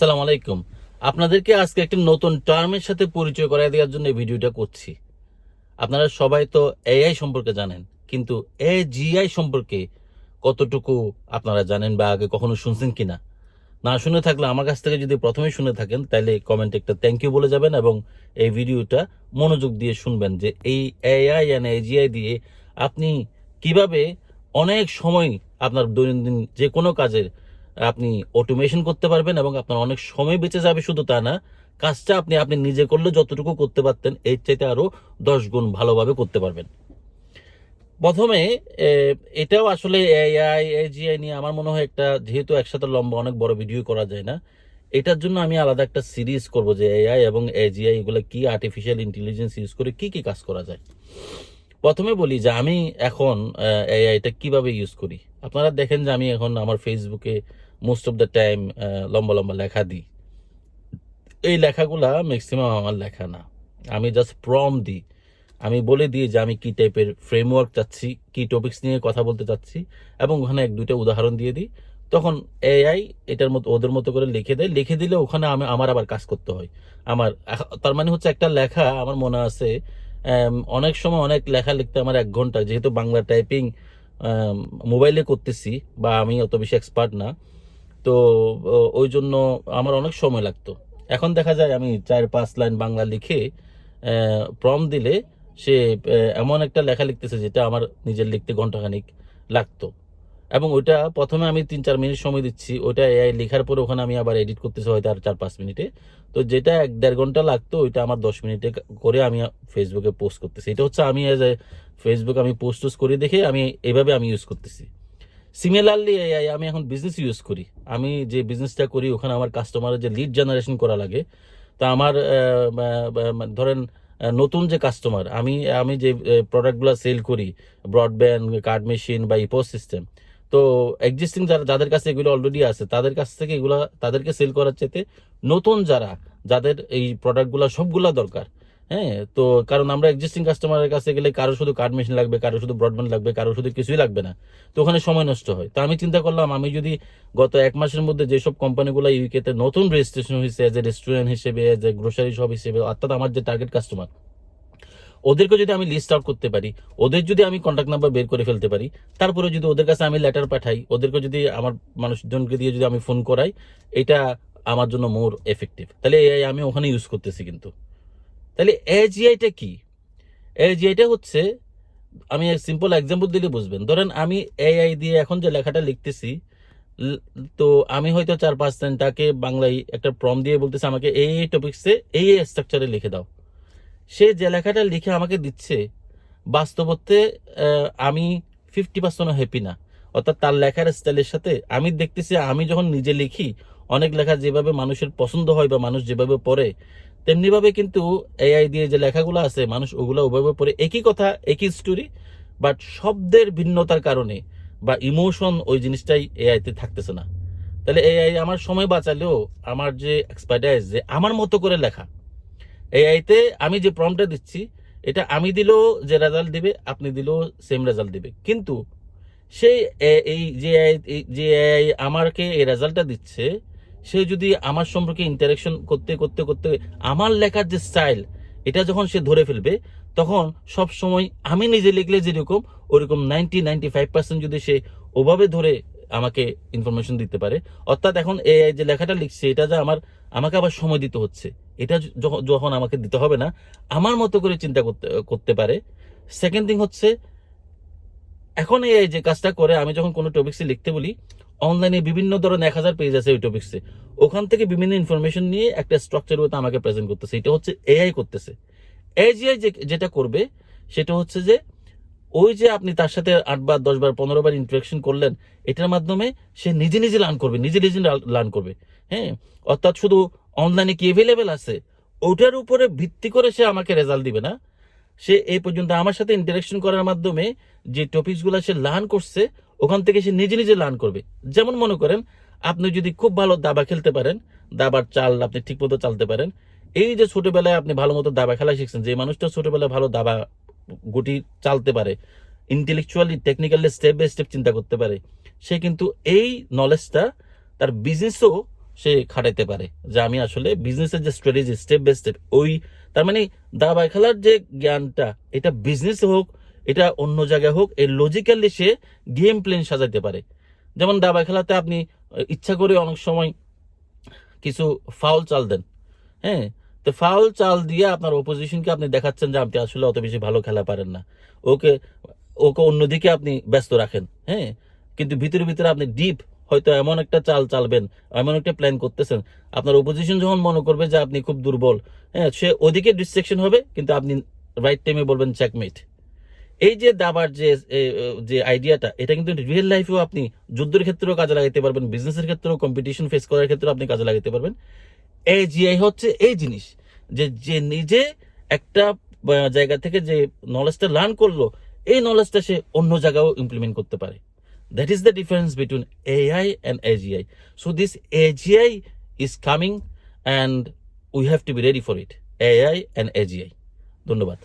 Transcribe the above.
আসসালামু আলাইকুম। আপনাদেরকে আজকে একটি নতুন টার্মের সাথে পরিচয় করাই দেওয়ার জন্য এই ভিডিওটা করছি। আপনারা সবাই তো এআই সম্পর্কে জানেন, কিন্তু এজিআই সম্পর্কে কতটুকু আপনারা জানেন বা আগে কখনো শুনছেন কিনা? না শুনে থাকলে আমার কাছ থেকে যদি প্রথমে শুনে থাকেন তাহলে কমেন্টে একটা থ্যাংক ইউ বলে যাবেন এবং এই ভিডিওটা মনোযোগ দিয়ে শুনবেন যে এই এআই অ্যান্ড এজিআই দিয়ে আপনি কীভাবে অনেক সময় আপনার দৈনন্দিন যে কোনো কাজের আপনি অটোমেশন করতে পারবেন এবং আপনার অনেক সময় বেঁচে যাবে শুধু তা না, কাজটা আপনি আপনি নিজে করলে যতটুকু করতে পারতেন, এর চাইতে আরও দশ গুণ ভালোভাবে করতে পারবেন। প্রথমে এটাও আসলে এআই এজিআই নিয়ে আমার মনে হয় একটা, যেহেতু একসাথে লম্বা অনেক বড় ভিডিও করা যায় না, এটার জন্য আমি আলাদা একটা সিরিজ করব যে এআই এবং এজিআই এগুলো কি আর্টিফিশিয়াল ইন্টেলিজেন্স ইউজ করে কি কি কাজ করা যায়। প্রথমে বলি যে আমি এখন এআইটা কীভাবে ইউজ করি? আপনারা দেখেন যে আমি এখন আমার ফেসবুকে মোস্ট অফ দ্য টাইম লম্বা লম্বা লেখা দিই। এই লেখাগুলা ম্যাক্সিমাম আমার লেখা না। আমি জাস্ট প্রম দিই। আমি বলে দিই যে আমি কী টাইপের ফ্রেমওয়ার্ক চাচ্ছি, কী টপিকস নিয়ে কথা বলতে চাচ্ছি এবং ওখানে এক, দুইটা উদাহরণ দিয়ে দিই। তখন এআই এটার মতো, ওদের মতো করে লিখে দেয়। লিখে দিলে ওখানে আমি, আমার আবার কাজ করতে হয়। আমার তার মানে হচ্ছে একটা লেখা, আমার মনে আছে অনেক সময় অনেক লেখা লিখতে আমার এক ঘণ্টা, যেহেতু বাংলা টাইপিং মোবাইলে করতেছি বা আমি অত বেশি এক্সপার্ট না। তো ওই জন্য আমার অনেক সময় লাগতো। এখন দেখা যায় আমি চার পাঁচ লাইন বাংলা লিখে প্রম দিলে সে এমন একটা লেখা লিখতেছে যেটা আমার নিজের লিখতে ঘন্টাখানিক লাগতো। এবং ওইটা প্রথমে আমি তিন চার মিনিট সময় দিচ্ছি, ওইটা এআই লেখার পরে ওখানে আমি আবার এডিট করতেছি হয়তো আর চার পাঁচ মিনিটে। তো যেটা এক দেড় ঘণ্টা লাগতো, ওইটা আমার দশ মিনিটে করে আমি ফেসবুকে পোস্ট করতেছি। এটা হচ্ছে আমি এজ এ ফেসবুক আমি পোস্ট টোস্ট করি দেখে আমি এভাবে আমি ইউজ করতেছি। সিমিলারলি এআই, আমি এখন বিজনেস ইউজ করি। আমি যে বিজনেসটা করি, ওখানে আমার কাস্টমারের যে লিড জেনারেশন করা লাগে, তা আমার ধরেন নতুন যে কাস্টমার আমি আমি যে প্রোডাক্টগুলো সেল করি ব্রডব্যান্ড কার্ড মেশিন বা ইপোস সিস্টেম তো এক্সিস্টিং যারা, যাদের কাছে এগুলো অলরেডি আছে, তাদের কাছ থেকে এগুলো, তাদেরকে সেল করার চাইতে নতুন যারা, যাদের এই প্রোডাক্টগুলো সবগুলা দরকার হ্যাঁ? তো কারণ আমরা এক্সিস্টিং কাস্টমারের কাছে গেলে কারও শুধু কার্ড মেশিন লাগবে, কারও শুধু ব্রডব্যান্ড লাগবে, কারও শুধু কিছুই লাগবে না। তো ওখানে সময় নষ্ট হয়। তো আমি চিন্তা করলাম, আমি যদি গত এক মাসের মধ্যে যেসব কোম্পানিগুলো ইউকেতে নতুন রেজিস্ট্রেশন হয়েছে এজ এ রেস্টুরেন্ট হিসেবে এজ এ গ্রোসারি শপ হিসেবে, অর্থাৎ আমার যে টার্গেট কাস্টমার ওদেরকে যদি আমি লিস্ট আউট করতে পারি, ওদের যদি আমি কন্ট্যাক্ট নাম্বার বের করে ফেলতে পারি, তারপরে যদি ওদের কাছে আমি লেটার পাঠাই, ওদেরকে যদি আমার মানুষজনকে দিয়ে যদি আমি ফোন করাই, এটা আমার জন্য মোর এফেক্টিভ তাহলে এআই আমি ওখানে ইউজ করতেছি কিন্তু। তাহলে এজিআইটা কি? এজিআইটা হচ্ছে, আমি সিম্পল এক্সাম্পল দিলে বুঝবেন। ধরেন আমি এআই দিয়ে এখন যে লেখাটা লিখতেছি তো আমি হয়তো চার পাঁচ দিন তাকে বাংলায় একটা প্রম দিয়ে বলতেছি, আমাকে এই এই টপিক্সে এই এই স্ট্রাকচারে লিখে দাও। সে যে লেখাটা লিখে আমাকে দিচ্ছে বাস্তবতে আমি ফিফটি পার্সেন্ট হ্যাপি না। অর্থাৎ তার লেখার স্টাইলের সাথে আমি দেখতেছি, আমি যখন নিজে লিখি, অনেক লেখা যেভাবে মানুষের পছন্দ হয় বা মানুষ যেভাবে পড়ে, তেমনিভাবে কিন্তু এআই দিয়ে যে লেখাগুলো আছে, মানুষ ওগুলো ওভাবে পড়ে। একই কথা, একই স্টোরি বাট শব্দের ভিন্নতার কারণে বা ইমোশন ওই জিনিসটাই এআইতে থাকতেছে না। তাহলে এআই আমার সময় বাঁচালেও, আমার যে এক্সপার্টাইজ যে আমার মতো করে লেখা এআইতে আমি যে প্রমটা দিচ্ছি, এটা আমি দিলেও যে রেজাল্ট দিবে, আপনি দিলেও সেম রেজাল্ট দিবে। কিন্তু সেই এই যে এই যে AI আমাকে এই রেজাল্টটা দিচ্ছে, সে যদি আমার সম্পর্কে ইন্টারাকশন করতে করতে করতে আমার লেখার যে স্টাইল এটা যখন সে ধরে ফেলবে, তখন সব সময় আমি নিজে লিখলে যেরকম, ওরকম নাইনটি নাইনটি ফাইভ পার্সেন্ট যদি সে ওভাবে ধরে আমাকে ইনফরমেশন দিতে পারে। অর্থাৎ এখন এআই যে লেখাটা লিখছে, এটা যে আমার, আমাকে আবার সময় দিতে হচ্ছে। এটা যখন আমাকে দিতে হবে না, আমার মতো করে চিন্তা করতে করতে পারে। সেকেন্ড থিং হচ্ছে, এখন এআই যে কাজটা করে, আমি যখন কোনো টপিক্সে লিখতে বলি অনলাইনে বিভিন্ন ধরনের এক হাজার পেজ আছে ওই টপিক্সে ওখান থেকে বিভিন্ন ইনফরমেশন নিয়ে একটা স্ট্রাকচার মতো আমাকে প্রেজেন্ট করতেছে। এটা হচ্ছে এআই করতেছে। এজিআই যেটা করবে, সেটা হচ্ছে যে ওই যে আপনি তার সাথে আটবার দশবার পনেরো বার ইন্টারাকশন করলেন, এটার মাধ্যমে সে নিজে নিজে লার্ন করবে, নিজে নিজে লার্ন করবে। হ্যাঁ? অর্থাৎ শুধু অনলাইনে কি অ্যাভেলেবেল আছে? ওটার উপরে ভিত্তি করে সে আমাকে রেজাল্ট দিবে না। সে এই পর্যন্ত আমার সাথে ইন্টারাকশন করার মাধ্যমে যে টপিকসগুলো সে লার্ন করছে, ওখান থেকে সে নিজে নিজে লার্ন করবে। যেমন মনে করেন, আপনি যদি খুব ভালো দাবা খেলতে পারেন, দাবার চাল আপনি ঠিকমতো চালতে পারেন, এই যে ছোটবেলায় আপনি ভালো মতো দাবা খেলা শিখছেন, যে মানুষটা ছোটবেলায় ভালো দাবা গুটি চালতে পারে intellectually technically step by step চিন্তা করতে পারে, সে কিন্তু এই নলেজটা তার বিজনেসও সে খাটাইতে পারে। যে আমি আসলে বিজনেসের যে স্ট্র্যাটেজি স্টেপ বাই স্টেপ ওই তার মানে দাবাই খেলার যে জ্ঞানটা, এটা বিজনেস হোক, এটা অন্য জায়গায় হোক এই লজিক্যালি সে গেম প্ল্যান সাজাইতে পারে। যেমন দাবাই খেলাতে আপনি, ইচ্ছা করে অনেক সময় কিছু ফাউল চাল দেন হ্যাঁ? তো ফাউল চাল দিয়ে আপনার অপোজিশনকে আপনি দেখাচ্ছেন যে আপনি আসলে অত বেশি ভালো খেলা পারেন না। ওকে ওকে অন্যদিকে আপনি ব্যস্ত রাখেন হ্যাঁ? কিন্তু ভিতরে ভিতরে আপনি ডিপ হয়তো এমন একটা চাল চালবেন, এমন একটা প্ল্যান করতেছেন। আপনার অপোজিশন যখন মনে করবে যে আপনি খুব দুর্বল হ্যাঁ সে ওদিকে ডিস্ট্রাকশন হবে, কিন্তু আপনি রাইট টাইমে বলবেন চেকমেট এই যে দাবার যে যে আইডিয়াটা এটা কিন্তু রিয়েল লাইফেও আপনি যুদ্ধের ক্ষেত্রেও কাজে লাগাতে পারবেন বিজনেসের ক্ষেত্রেও কম্পিটিশন ফেস করার ক্ষেত্রেও আপনি কাজে লাগাতে পারবেন। এই জিআই হচ্ছে এই জিনিস, যে যে নিজে একটা জায়গা থেকে যে নলেজটা লার্ন করল, এই নলেজটা সে অন্য জায়গাও ইমপ্লিমেন্ট করতে পারে। That is the difference between AI and AGI so this AGI is coming and we have to be ready for it AI and AGI ধন্যবাদ।